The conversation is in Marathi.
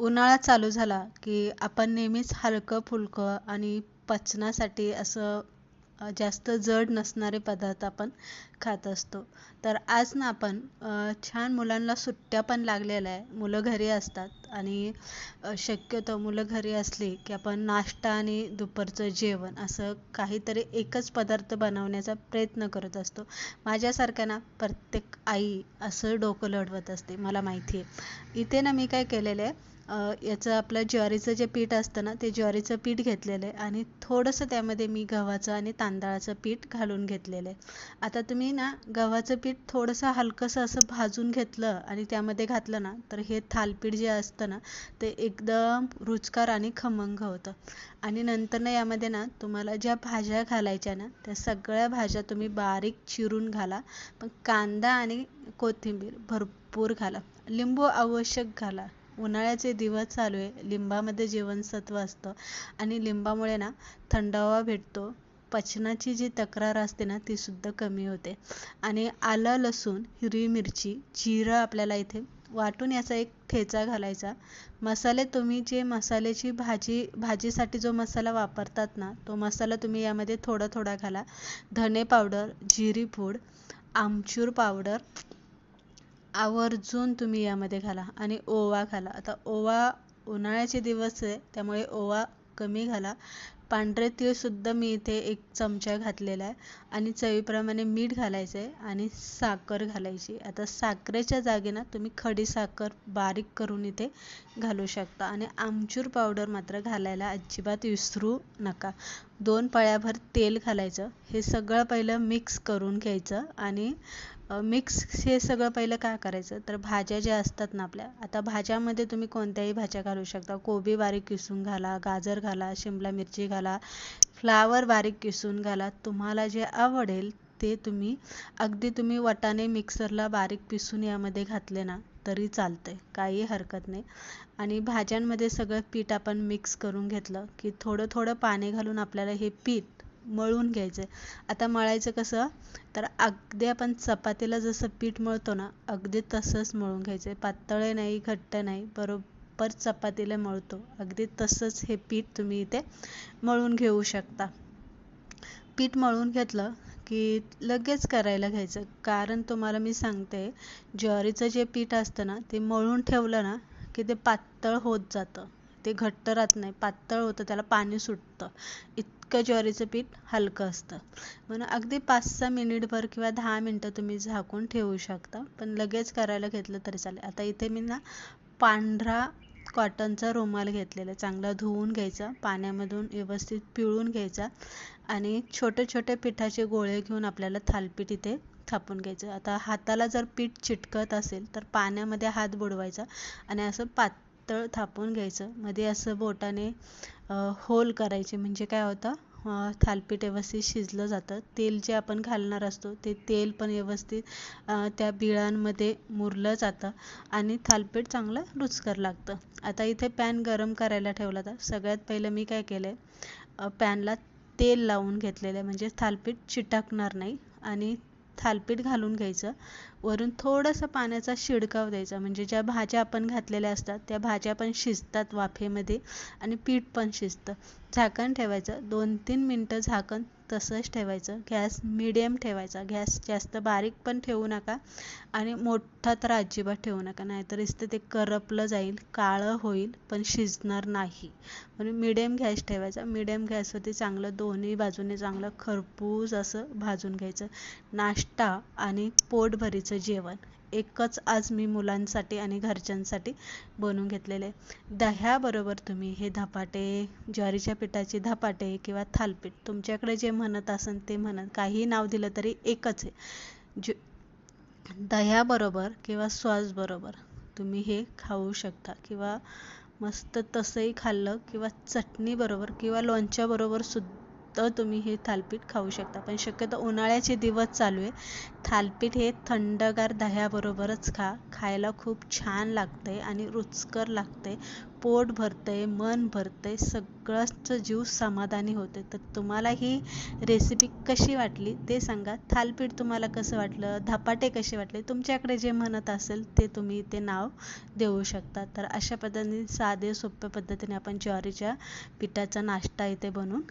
उन्हाळा चालू झाला की आपण नेहमीच हलकं-फुलकं आणि पचनासाठी असं जास्त जड नसणारे पदार्थ आपण खात असतो. तर आज ना आपण छान मुलांना सुट्ट्या पण लागलेल्या आहे. मुलं घरी असतात आणि शक्यतो मुलं घरी असली की आपण नाश्ता आणि दुपारचं जेवण असं काहीतरी एकच पदार्थ बनवण्याचा प्रयत्न करत असतो. माझ्यासारख्या ना प्रत्येक आई असं डोकं लढवत असते, मला माहिती आहे. इथे ना मी काय केलेलं आहे याचं आपलं ज्वारीचं जे पीठ असतं ना ते ज्वारीचं पीठ घेतलेलं आहे आणि थोडंसं त्यामध्ये मी गव्हाचं आणि तांदळाचं पीठ घालून घेतलेलं आहे. आता तुम्ही ना गव्हाचं पीठ थोडंसं हलकंसं असं भाजून घेतलं आणि त्यामध्ये घातलं ना तर हे थालपीठ जे असतं ना ते एकदम रुचकर आणि खमंग होतं. आणि नंतर ना यामध्ये ना तुम्हाला ज्या भाज्या घालायच्या ना त्या सगळ्या भाज्या तुम्ही बारीक चिरून घाला. पण कांदा आणि कोथिंबीर भरपूर घाला. लिंबू आवश्यक घाला. उन्हाळ्याचे दिवस चालू आहे. लिंबामध्ये जीवनसत्व असतं आणि लिंबामुळे ना थंडावा भेटतो. पचनाची जी तक्रार असते ना ती सुद्धा कमी होते. आणि आलं, लसूण, हिरवी मिरची, जिरं आपल्याला इथे वाटून याचा एक ठेचा घालायचा. मसाले तुम्ही जे मसाल्याची भाजी भाजीसाठी जो मसाला वापरतात ना तो मसाला तुम्ही यामध्ये थोडा थोडा घाला. धने पावडर, जिरी पूड, आमचूर पावडर आवर्जून तुम्ही यामध्ये घाला आणि ओवा घाला. आता ओवा उन्हाळ्याचे दिवस आहे त्यामुळे ओवा कमी घाला. पांढरे तीळसुद्धा मी इथे एक चमचा घातलेला आहे आणि चवीप्रमाणे मीठ घालायचं आहे आणि साखर घालायची. आता साखरेच्या जागी ना तुम्ही खडी साखर बारीक करून इथे घालू शकता आणि आमचूर पावडर मात्र घालायला अजिबात विसरू नका. दोन पळ्याभर तेल घालायचं. हे सगळं पहिलं मिक्स करून घ्यायचं आणि मिक्स हे सगळं पहिलं काय करायचं तर भाज्या ज्या असतात ना आपल्या आता भाज्यामध्ये तुम्ही कोणत्याही भाज्या घालू शकता. कोबी बारीक किसून घाला, गाजर घाला, शिमला मिरची घाला, फ्लावर बारीक किसून घाला. तुम्हाला जे आवडेल ते तुम्ही अगदी तुम्ही वाटाणे मिक्सरला बारीक पिसून यामध्ये घातले ना तरी चालतंय. काही हरकत नाही. आणि भाज्यांमध्ये सगळं पीठ आपण मिक्स करून घेतलं की थोडं थोडं पाणी घालून आपल्याला हे पीठ मळून घ्यायचं आता मळायचं कसं तर अगदी आपण चपातीला जसं पीठ मळतो ना अगदी तसंच मळून घ्यायचं पातळ नाही, घट्ट नाही, बरोबर चपातीला मळतो अगदी तसंच हे पीठ तुम्ही इथे मळून घेऊ शकता. पीठ मळून घेतलं की लगेच करायला घ्यायचं. कारण तुम्हाला मी सांगते ज्वारीचं जे पीठ असतं ना ते मळून ठेवलं ना की ते पातळ होत जातं. ते घट्ट राहत नाही. पातळ होतं त्याला पाणी सुटतं. इतकं ज्वारीचं पीठ हलकं असतं. म्हणून अगदी पाच सहा मिनिटभर किंवा दहा मिनिटं तुम्ही झाकून ठेवू शकता. पण लगेच करायला घेतलं तरी चालेल. आता इथे मी ना पांढरा कॉटनचा रुमाल घेतलेला चांगला धुवून घ्यायचा, पाण्यामधून व्यवस्थित पिळून घ्यायचा आणि छोटे छोटे पिठाचे गोळे घेऊन आपल्याला थालीपीठ इथे थापून घ्यायचं. आता हाताला जर पीठ चिटकत असेल तर पाण्यामध्ये हात बुडवायचा आणि असं पातळ थापून घ्यायचं. मध्ये असं बोटाने होल करायचे म्हणजे काय होतं थालीपीठ व्यवस्थित शिजलं जातं. तेल जे आपण घालणार असतो ते तेल पण व्यवस्थित त्या बिळांमध्ये मुरलं जातं आणि थालीपीठ चांगलं रुचकर लागतं. आता इथे पॅन गरम करायला ठेवला होता. सगळ्यात पहिलं मी काय केलं आहे पॅनला तेल लावून घेतलेलं आहे म्हणजे थालीपीठ चिटकणार नाही आणि थालपीठ घालून घ्यायचं. वरून थोडंसं पाण्याचा शिडकाव द्यायचा म्हणजे ज्या भाज्या आपण घातलेल्या असतात त्या भाज्या पण शिजतात वाफेमध्ये आणि पीठ पण शिजतं. झाकण ठेवायचं. दोन तीन मिनिटं झाकण तसंच ठेवायचं. गॅस मिडियम ठेवायचा. गॅस जास्त बारीक पण ठेवू नका आणि मोठा तर अजिबात ठेवू नका. नाहीतर इथं ते करपलं जाईल, काळं होईल पण शिजणार नाही. म्हणून मिडियम गॅस ठेवायचा. मिडियम गॅसवरती चांगलं दोन्ही बाजूने चांगलं खरपूस असं भाजून घ्यायचं. नाश्ता आणि पोटभरीचं जेवण एकच आज मी मुलांसाठी आणि घरच्यांसाठी बनवून घेतलेले आहे. दह्याबरोबर तुम्ही हे धपाटे, ज्वारीच्या पिठाचे धपाटे किंवा थालपीठ तुमच्याकडे जे म्हणत असेल ते म्हणत काहीही नाव दिलं तरी एकच आहे. जे दह्याबरोबर किंवा सॉसबरोबर तुम्ही हे खाऊ शकता किंवा मस्त तसंही खाल्लं किंवा चटणीबरोबर किंवा लोणच्याबरोबर सुद्धा तर तुम्ही हे थालपीठ खाऊ शकता. पण शक्यतो उन्हाळ्याचे दिवस चालू आहे. थालपीठ हे थंडगार दह्याबरोबरच खा. खायला खूप छान लागते आणि रुचकर लागते पोट भरतंय मन भरतंय सगळंच जीव समाधानी होते तर तुम्हाला ही रेसिपी कशी वाटली ते सांगा. थालपीठ तुम्हाला कसं वाटलं? धपाटे कसे वाटले? तुमच्याकडे जे म्हणत असेल ते तुम्ही ते नाव देऊ शकता. तर अशा पद्धतीने साधे सोप्या पद्धतीने आपण ज्वारीच्या पिठाचा नाश्ता इथे बनवून